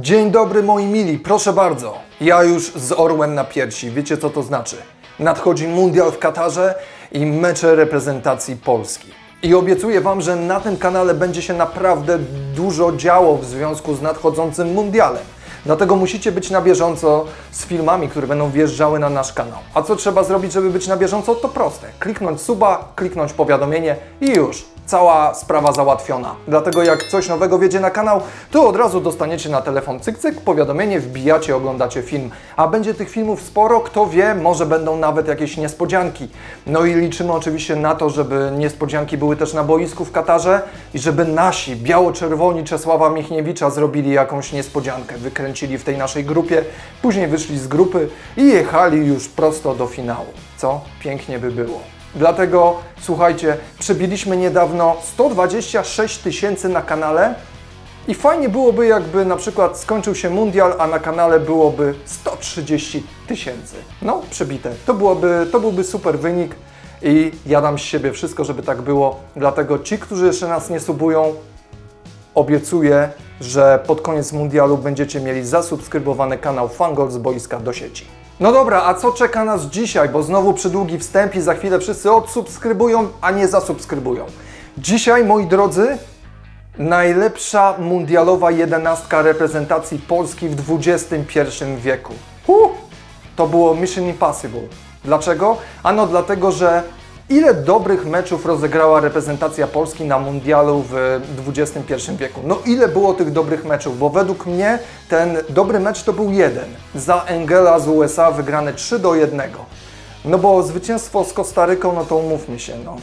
Dzień dobry moi mili, proszę bardzo. Ja już z orłem na piersi, wiecie co to znaczy? Nadchodzi mundial w Katarze i mecze reprezentacji Polski. I obiecuję Wam, że na tym kanale będzie się naprawdę dużo działo w związku z nadchodzącym mundialem. Dlatego musicie być na bieżąco z filmami, które będą wjeżdżały na nasz kanał. A co trzeba zrobić, żeby być na bieżąco? To proste. Kliknąć suba, kliknąć powiadomienie i już. Cała sprawa załatwiona. Dlatego jak coś nowego wiedzie na kanał, to od razu dostaniecie na telefon cyk cyk, powiadomienie, wbijacie, oglądacie film. A będzie tych filmów sporo, kto wie, może będą nawet jakieś niespodzianki. No i liczymy oczywiście na to, żeby niespodzianki były też na boisku w Katarze i żeby nasi biało-czerwoni Czesława Michniewicza zrobili jakąś niespodziankę. Wykręcili w tej naszej grupie, później wyszli z grupy i jechali już prosto do finału. Co? Pięknie by było. Dlatego słuchajcie, przebiliśmy niedawno 126 tysięcy na kanale i fajnie byłoby, jakby na przykład skończył się mundial, a na kanale byłoby 130 tysięcy. No, przebite. To, byłoby, to byłby super wynik i ja dam z siebie wszystko, żeby tak było. Dlatego ci, którzy jeszcze nas nie subują, obiecuję, że pod koniec mundialu będziecie mieli zasubskrybowany kanał Fangol z boiska do sieci. No dobra, a co czeka nas dzisiaj? Bo znowu przydługi wstęp i za chwilę wszyscy odsubskrybują, a nie zasubskrybują. Dzisiaj, moi drodzy, najlepsza mundialowa jedenastka reprezentacji Polski w XXI wieku. Uh, to było Mission Impossible. Dlaczego? Ano dlatego, że ile dobrych meczów rozegrała reprezentacja Polski na mundialu w XXI wieku? No ile było tych dobrych meczów? Bo według mnie ten dobry mecz to był jeden. Za Engela z USA wygrane 3 do 1. No bo zwycięstwo z Kostaryką, no to umówmy się, no,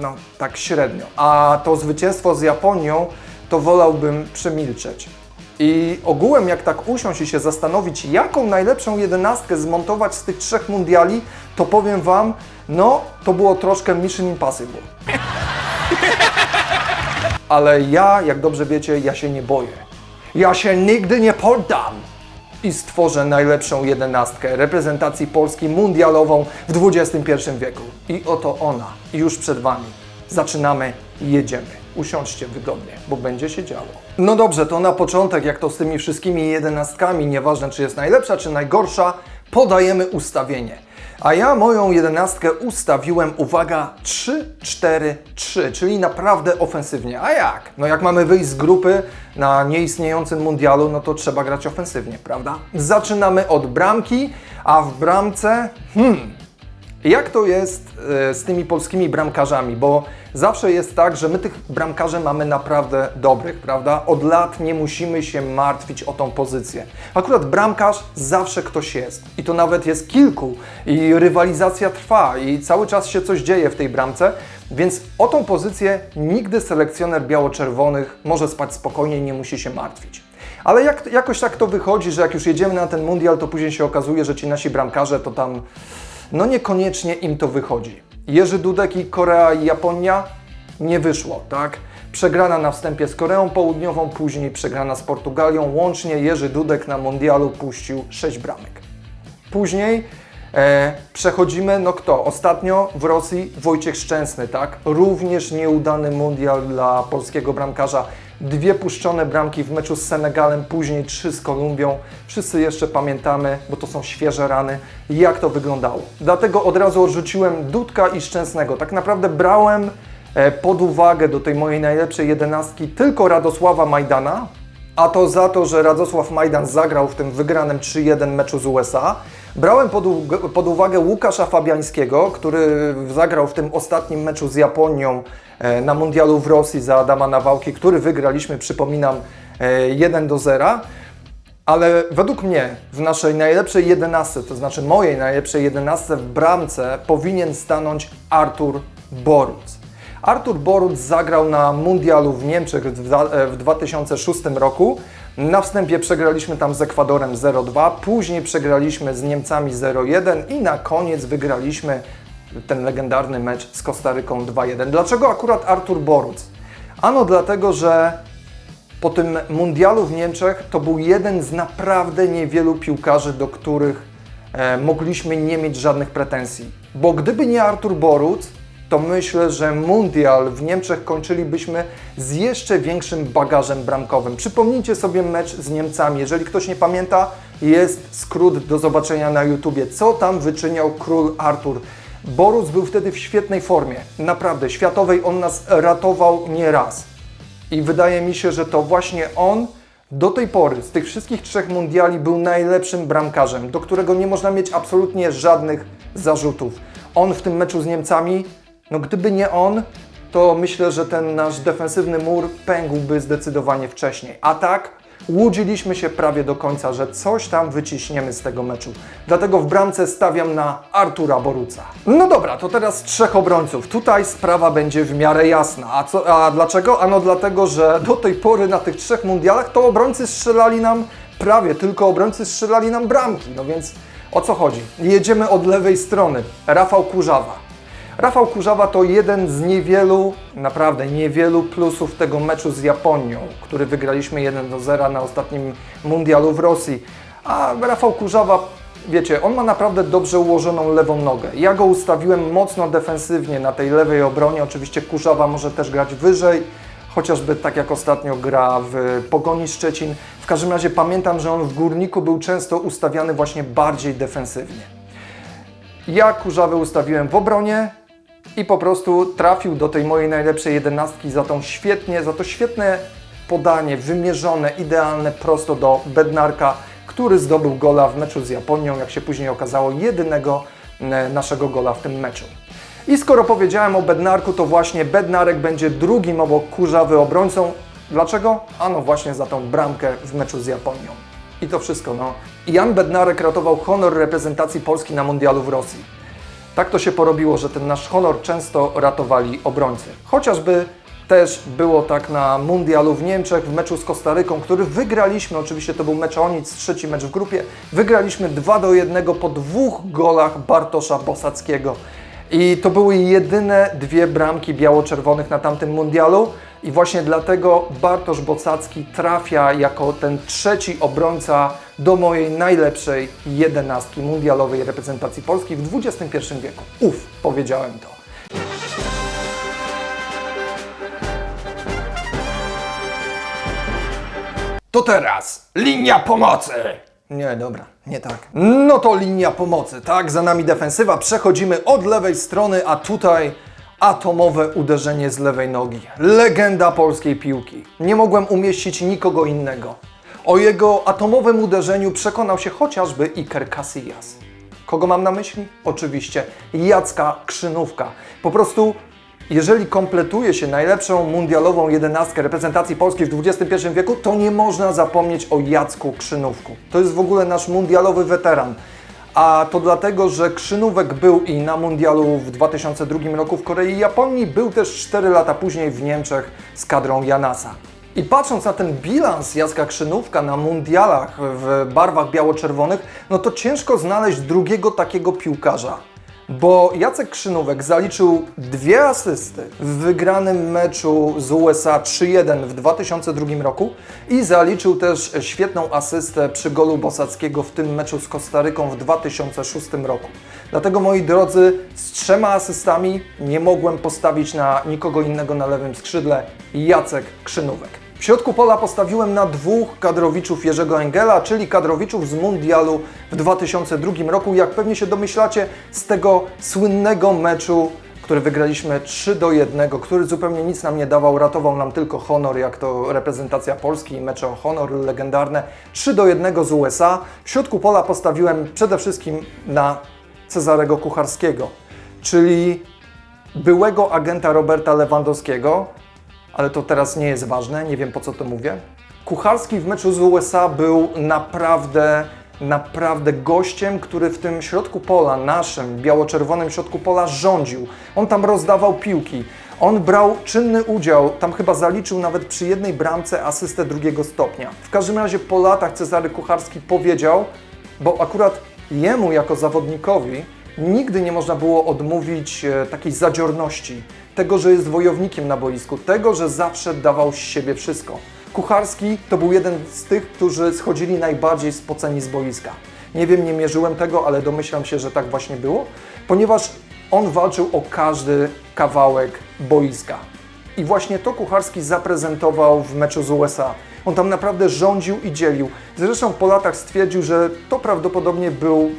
no tak średnio. A to zwycięstwo z Japonią, to wolałbym przemilczeć. I ogółem, jak tak usiąść i się zastanowić, jaką najlepszą jedenastkę zmontować z tych trzech mundiali, to powiem Wam, no to było troszkę Mission Impossible. Ale ja, jak dobrze wiecie, ja się nie boję. Ja się nigdy nie poddam i stworzę najlepszą jedenastkę reprezentacji Polski mundialową w XXI wieku. I oto ona, już przed Wami. Zaczynamy jedziemy. Usiądźcie wygodnie, bo będzie się działo. No dobrze, to na początek, jak to z tymi wszystkimi jedenastkami, nieważne czy jest najlepsza, czy najgorsza, podajemy ustawienie. A ja moją jedenastkę ustawiłem, uwaga, 3-4-3, czyli naprawdę ofensywnie. A jak? No jak mamy wyjść z grupy na nieistniejącym mundialu, no to trzeba grać ofensywnie, prawda? Zaczynamy od bramki, a w bramce, hmm, jak to jest e, z tymi polskimi bramkarzami? Bo zawsze jest tak, że my tych bramkarzy mamy naprawdę dobrych, prawda? Od lat nie musimy się martwić o tą pozycję. Akurat bramkarz zawsze ktoś jest. I to nawet jest kilku. I rywalizacja trwa. I cały czas się coś dzieje w tej bramce. Więc o tą pozycję nigdy selekcjoner biało-czerwonych może spać spokojnie i nie musi się martwić. Ale jak, jakoś tak to wychodzi, że jak już jedziemy na ten mundial, to później się okazuje, że ci nasi bramkarze to tam no niekoniecznie im to wychodzi. Jerzy Dudek i Korea i Japonia nie wyszło, tak? Przegrana na wstępie z Koreą Południową, później przegrana z Portugalią. Łącznie Jerzy Dudek na mundialu puścił 6 bramek. Później e, przechodzimy, no kto? Ostatnio w Rosji Wojciech Szczęsny, tak? Również nieudany mundial dla polskiego bramkarza. Dwie puszczone bramki w meczu z Senegalem, później trzy z Kolumbią. Wszyscy jeszcze pamiętamy, bo to są świeże rany, jak to wyglądało. Dlatego od razu odrzuciłem Dudka i Szczęsnego. Tak naprawdę brałem e, pod uwagę do tej mojej najlepszej jedenastki tylko Radosława Majdana, a to za to, że Radosław Majdan zagrał w tym wygranym 3-1 meczu z USA. Brałem pod, pod uwagę Łukasza Fabiańskiego, który zagrał w tym ostatnim meczu z Japonią e, na mundialu w Rosji za Adama Nawałki, który wygraliśmy, przypominam, e, 1 do 0. Ale według mnie w naszej najlepszej jedenastce, to znaczy mojej najlepszej jedenastce w bramce powinien stanąć Artur Boruc. Artur Boruc zagrał na mundialu w Niemczech w dwa- e, w 2006 roku. Na wstępie przegraliśmy tam z Ekwadorem 0-2, później przegraliśmy z Niemcami 0-1 i na koniec wygraliśmy ten legendarny mecz z Kostaryką 2-1. Dlaczego akurat Artur Boruc? Ano dlatego, że po tym mundialu w Niemczech to był jeden z naprawdę niewielu piłkarzy, do których e, mogliśmy nie mieć żadnych pretensji. Bo gdyby nie Artur Boruc, to myślę, że mundial w Niemczech kończylibyśmy z jeszcze większym bagażem bramkowym. Przypomnijcie sobie mecz z Niemcami. Jeżeli ktoś nie pamięta, jest skrót do zobaczenia na YouTubie. Co tam wyczyniał król Artur? Borus był wtedy w świetnej formie. Naprawdę, światowej on nas ratował nieraz. I wydaje mi się, że to właśnie on do tej pory z tych wszystkich trzech mundiali był najlepszym bramkarzem, do którego nie można mieć absolutnie żadnych zarzutów. On w tym meczu z Niemcami, no gdyby nie on, to myślę, że ten nasz defensywny mur pękłby zdecydowanie wcześniej. A tak, łudziliśmy się prawie do końca, że coś tam wyciśniemy z tego meczu. Dlatego w bramce stawiam na Artura Boruca. No dobra, to teraz trzech obrońców. Tutaj sprawa będzie w miarę jasna. A, co, a dlaczego? Ano dlatego, że do tej pory na tych trzech mundialach to obrońcy strzelali nam, prawie tylko obrońcy strzelali nam bramki. No więc o co chodzi? Jedziemy od lewej strony. Rafał Kurzawa. Rafał Kurzawa to jeden z niewielu, naprawdę niewielu plusów tego meczu z Japonią, który wygraliśmy 1 do 0 na ostatnim mundialu w Rosji. A Rafał Kurzawa, wiecie, on ma naprawdę dobrze ułożoną lewą nogę. Ja go ustawiłem mocno defensywnie na tej lewej obronie. Oczywiście Kurzawa może też grać wyżej, chociażby tak jak ostatnio gra w Pogoni Szczecin. W każdym razie pamiętam, że on w Górniku był często ustawiany właśnie bardziej defensywnie. Ja Kurzawę ustawiłem w obronie i po prostu trafił do tej mojej najlepszej jedenastki za, tą świetnie, za to świetne podanie, wymierzone, idealne prosto do Bednarka, który zdobył gola w meczu z Japonią, jak się później okazało, jedynego e, naszego gola w tym meczu. I skoro powiedziałem o Bednarku, to właśnie Bednarek będzie drugim obok Kurzawy obrońcą. Dlaczego? Ano właśnie za tą bramkę w meczu z Japonią. I to wszystko, no. Jan Bednarek ratował honor reprezentacji Polski na mundialu w Rosji. Tak to się porobiło, że ten nasz honor często ratowali obrońcy. Chociażby też było tak na mundialu w Niemczech, w meczu z Kostaryką, który wygraliśmy, oczywiście to był mecz o nic, trzeci mecz w grupie, wygraliśmy 2 do 1 po dwóch golach Bartosza Bosackiego. I to były jedyne dwie bramki biało-czerwonych na tamtym mundialu. I właśnie dlatego Bartosz Bocacki trafia jako ten trzeci obrońca do mojej najlepszej jedenastki mundialowej reprezentacji Polski w XXI wieku. Uf, powiedziałem to. To teraz linia pomocy. Nie, dobra, nie tak. No to linia pomocy, tak? Za nami defensywa. Przechodzimy od lewej strony, a tutaj atomowe uderzenie z lewej nogi. Legenda polskiej piłki. Nie mogłem umieścić nikogo innego. O jego atomowym uderzeniu przekonał się chociażby Iker Casillas. Kogo mam na myśli? Oczywiście Jacka Krzynówka. Po prostu jeżeli kompletuje się najlepszą mundialową jedenastkę reprezentacji Polski w XXI wieku, to nie można zapomnieć o Jacku Krzynówku. To jest w ogóle nasz mundialowy weteran. A to dlatego, że Krzynówek był i na mundialu w 2002 roku w Korei i Japonii, był też 4 lata później w Niemczech z kadrą Janasa. I patrząc na ten bilans Jacka Krzynówka na mundialach w barwach biało-czerwonych, no to ciężko znaleźć drugiego takiego piłkarza. Bo Jacek Krzynówek zaliczył dwie asysty w wygranym meczu z USA 3-1 w 2002 roku i zaliczył też świetną asystę przy golu Bosackiego w tym meczu z Kostaryką w 2006 roku. Dlatego moi drodzy, z trzema asystami nie mogłem postawić na nikogo innego na lewym skrzydle Jacek Krzynówek. W środku pola postawiłem na dwóch kadrowiczów Jerzego Engela, czyli kadrowiczów z Mundialu w 2002 roku. Jak pewnie się domyślacie, z tego słynnego meczu, który wygraliśmy 3 do 1, który zupełnie nic nam nie dawał, ratował nam tylko honor, jak to reprezentacja Polski i mecze o honor legendarne. 3 do 1 z USA. W środku pola postawiłem przede wszystkim na Cezarego Kucharskiego, czyli byłego agenta Roberta Lewandowskiego, ale to teraz nie jest ważne, nie wiem po co to mówię. Kucharski w meczu z USA był naprawdę, naprawdę gościem, który w tym środku pola, naszym biało-czerwonym środku pola rządził. On tam rozdawał piłki. On brał czynny udział, tam chyba zaliczył nawet przy jednej bramce asystę drugiego stopnia. W każdym razie po latach Cezary Kucharski powiedział, bo akurat jemu jako zawodnikowi nigdy nie można było odmówić e, takiej zadziorności, tego, że jest wojownikiem na boisku, tego, że zawsze dawał z siebie wszystko. Kucharski to był jeden z tych, którzy schodzili najbardziej spoceni z boiska. Nie wiem, nie mierzyłem tego, ale domyślam się, że tak właśnie było, ponieważ On walczył o każdy kawałek boiska. I właśnie to Kucharski zaprezentował w meczu z USA. On tam naprawdę rządził i dzielił. Zresztą po latach stwierdził, że to prawdopodobnie był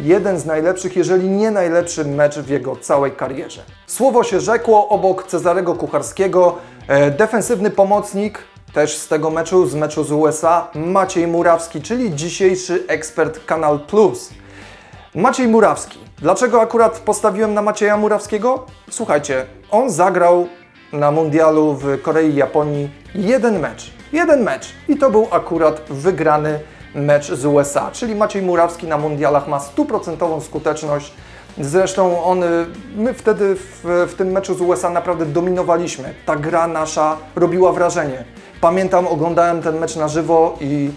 jeden z najlepszych, jeżeli nie najlepszy mecz w jego całej karierze. Słowo się rzekło obok Cezarego Kucharskiego, e, defensywny pomocnik też z tego meczu, z meczu z USA, Maciej Murawski, czyli dzisiejszy ekspert Kanal Plus. Maciej Murawski. Dlaczego akurat postawiłem na Macieja Murawskiego? Słuchajcie, on zagrał na mundialu w Korei i Japonii jeden mecz. Jeden mecz. I to był akurat wygrany mecz z USA. Czyli Maciej Murawski na mundialach ma stuprocentową skuteczność. Zresztą on, y, my wtedy w, w tym meczu z USA naprawdę dominowaliśmy. Ta gra nasza robiła wrażenie. Pamiętam, oglądałem ten mecz na żywo i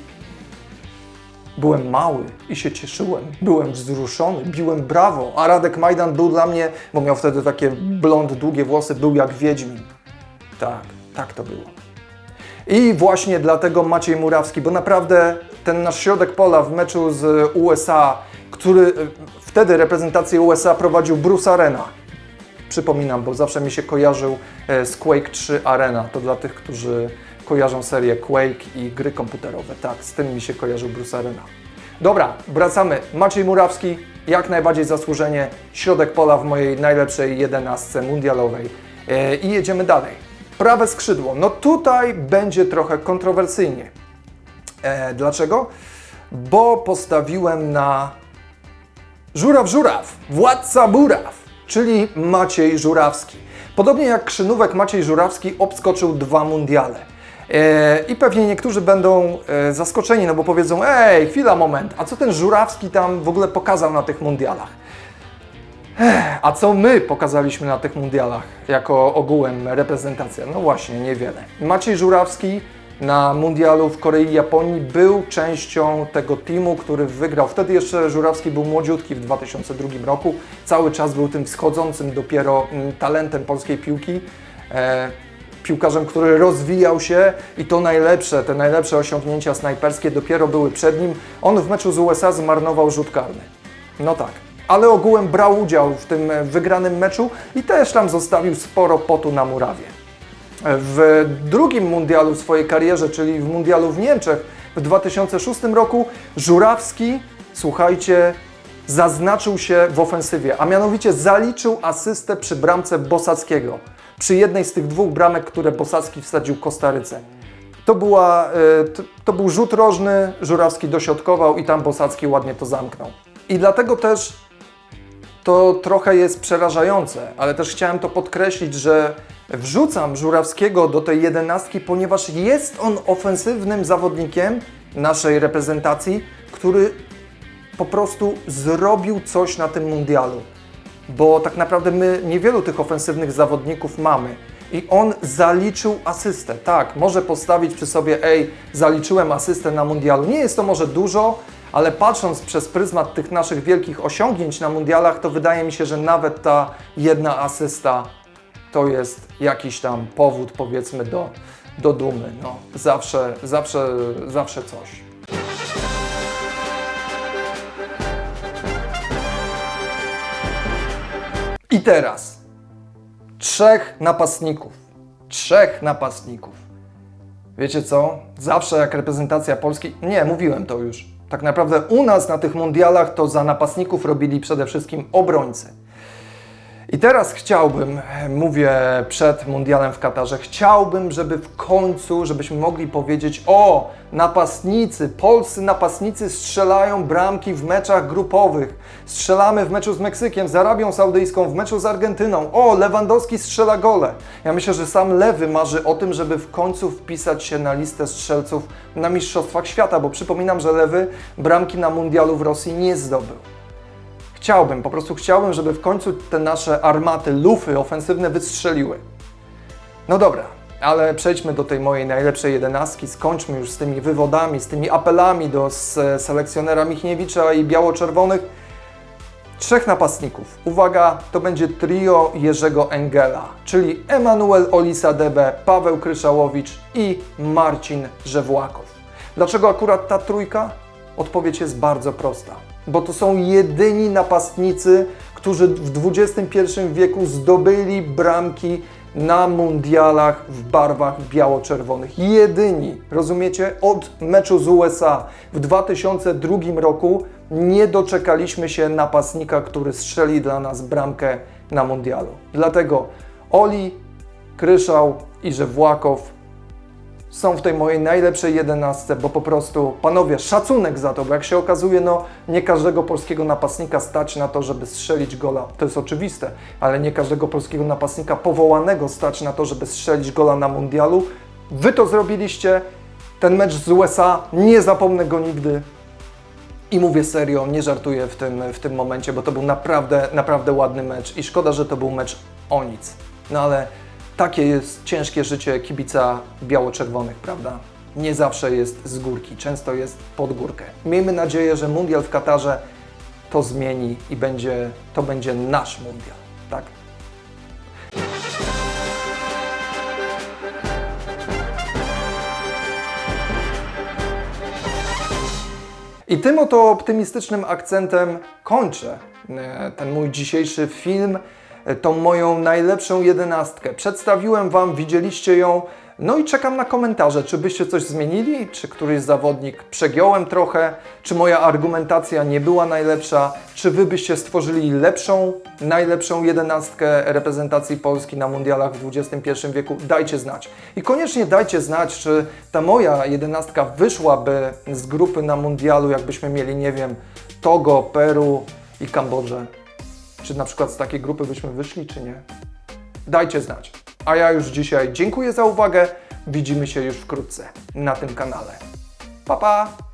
Byłem mały i się cieszyłem, byłem wzruszony, biłem brawo, a Radek Majdan był dla mnie, bo miał wtedy takie blond, długie włosy, był jak Wiedźmin. Tak, tak to było. I właśnie dlatego Maciej Murawski, bo naprawdę ten nasz środek pola w meczu z USA, który y, wtedy reprezentację USA prowadził Bruce Arena. Przypominam, bo zawsze mi się kojarzył e, z Quake 3 Arena. To dla tych, którzy kojarzą serię Quake i gry komputerowe. Tak, z tym mi się kojarzył Bruce Arena. Dobra, wracamy. Maciej Murawski, jak najbardziej zasłużenie, środek pola w mojej najlepszej jedenastce mundialowej. E, I jedziemy dalej. Prawe skrzydło. No tutaj będzie trochę kontrowersyjnie. E, dlaczego? Bo postawiłem na Żuraw Żuraw, władca Buraw, czyli Maciej Żurawski. Podobnie jak Krzynówek, Maciej Żurawski obskoczył dwa mundiale. E, I pewnie niektórzy będą e, zaskoczeni, no bo powiedzą, ej, chwila, moment, a co ten Żurawski tam w ogóle pokazał na tych mundialach? A co my pokazaliśmy na tych mundialach jako ogółem reprezentacja? No właśnie, niewiele. Maciej Żurawski na mundialu w Korei i Japonii był częścią tego teamu, który wygrał. Wtedy jeszcze Żurawski był młodziutki w 2002 roku. Cały czas był tym wschodzącym dopiero mm, talentem polskiej piłki. E, piłkarzem, który rozwijał się i to najlepsze, te najlepsze osiągnięcia snajperskie dopiero były przed nim. On w meczu z USA zmarnował rzut karny. No tak. Ale ogółem brał udział w tym e, wygranym meczu i też tam zostawił sporo potu na murawie. W drugim mundialu w swojej karierze, czyli w mundialu w Niemczech w 2006 roku, Żurawski, słuchajcie, zaznaczył się w ofensywie, a mianowicie zaliczył asystę przy bramce Bosackiego. Przy jednej z tych dwóch bramek, które Bosacki wsadził Kostaryce. To, była, e, to był rzut rożny, Żurawski dośrodkował i tam Bosacki ładnie to zamknął. I dlatego też to trochę jest przerażające, ale też chciałem to podkreślić, że wrzucam Żurawskiego do tej jedenastki, ponieważ jest on ofensywnym zawodnikiem naszej reprezentacji, który po prostu zrobił coś na tym mundialu. Bo tak naprawdę my niewielu tych ofensywnych zawodników mamy. I on zaliczył asystę. Tak, może postawić przy sobie, ej, zaliczyłem asystę na mundialu. Nie jest to może dużo, ale patrząc przez pryzmat tych naszych wielkich osiągnięć na mundialach, to wydaje mi się, że nawet ta jedna asysta to jest jakiś tam powód, powiedzmy, do, do dumy. No, zawsze, zawsze, zawsze coś. I teraz trzech napastników. Trzech napastników. Wiecie co? Zawsze jak reprezentacja Polski. Nie, mówiłem to już. Tak naprawdę u nas na tych mundialach to za napastników robili przede wszystkim obrońcy. I teraz chciałbym, mówię przed mundialem w Katarze, chciałbym, żeby w końcu, żebyśmy mogli powiedzieć: O, napastnicy, polscy napastnicy strzelają bramki w meczach grupowych. Strzelamy w meczu z Meksykiem, z Arabią Saudyjską, w meczu z Argentyną. O, Lewandowski strzela gole. Ja myślę, że sam Lewy marzy o tym, żeby w końcu wpisać się na listę strzelców na Mistrzostwach Świata, bo przypominam, że Lewy bramki na mundialu w Rosji nie zdobył. Chciałbym, po prostu chciałbym, żeby w końcu te nasze armaty, lufy ofensywne wystrzeliły. No dobra, ale przejdźmy do tej mojej najlepszej jedenastki, skończmy już z tymi wywodami, z tymi apelami do s- selekcjonera Michniewicza i biało-czerwonych. Trzech napastników. Uwaga, to będzie trio Jerzego Engela, czyli Emanuel Olisadebe, Paweł Kryszałowicz i Marcin Żewłakow. Dlaczego akurat ta trójka? Odpowiedź jest bardzo prosta. Bo to są jedyni napastnicy, którzy w XXI wieku zdobyli bramki na mundialach w barwach biało-czerwonych. Jedyni, rozumiecie? Od meczu z USA w 2002 roku nie doczekaliśmy się napastnika, który strzeli dla nas bramkę na mundialu. Dlatego Oli, Kryszał i Żewłakow są w tej mojej najlepszej jedenastce, bo po prostu, panowie, szacunek za to, bo jak się okazuje, no nie każdego polskiego napastnika stać na to, żeby strzelić gola. To jest oczywiste, ale nie każdego polskiego napastnika powołanego stać na to, żeby strzelić gola na mundialu. Wy to zrobiliście. Ten mecz z USA, nie zapomnę go nigdy. I mówię serio, nie żartuję w tym, w tym momencie, bo to był naprawdę, naprawdę ładny mecz i szkoda, że to był mecz o nic. No ale takie jest ciężkie życie kibica biało-czerwonych, prawda? Nie zawsze jest z górki, często jest pod górkę. Miejmy nadzieję, że mundial w Katarze to zmieni i będzie, to będzie nasz mundial, tak? I tym oto optymistycznym akcentem kończę e, ten mój dzisiejszy film, tą moją najlepszą jedenastkę. Przedstawiłem Wam, widzieliście ją, no i czekam na komentarze, czy byście coś zmienili, czy któryś zawodnik przegiąłem trochę, czy moja argumentacja nie była najlepsza, czy Wy byście stworzyli lepszą, najlepszą jedenastkę reprezentacji Polski na mundialach w XXI wieku, dajcie znać. I koniecznie dajcie znać, czy ta moja jedenastka wyszłaby z grupy na mundialu, jakbyśmy mieli, nie wiem, Togo, Peru i Kambodżę. Czy na przykład z takiej grupy byśmy wyszli, czy nie? Dajcie znać. A ja już dzisiaj dziękuję za uwagę. Widzimy się już wkrótce na tym kanale. Pa pa!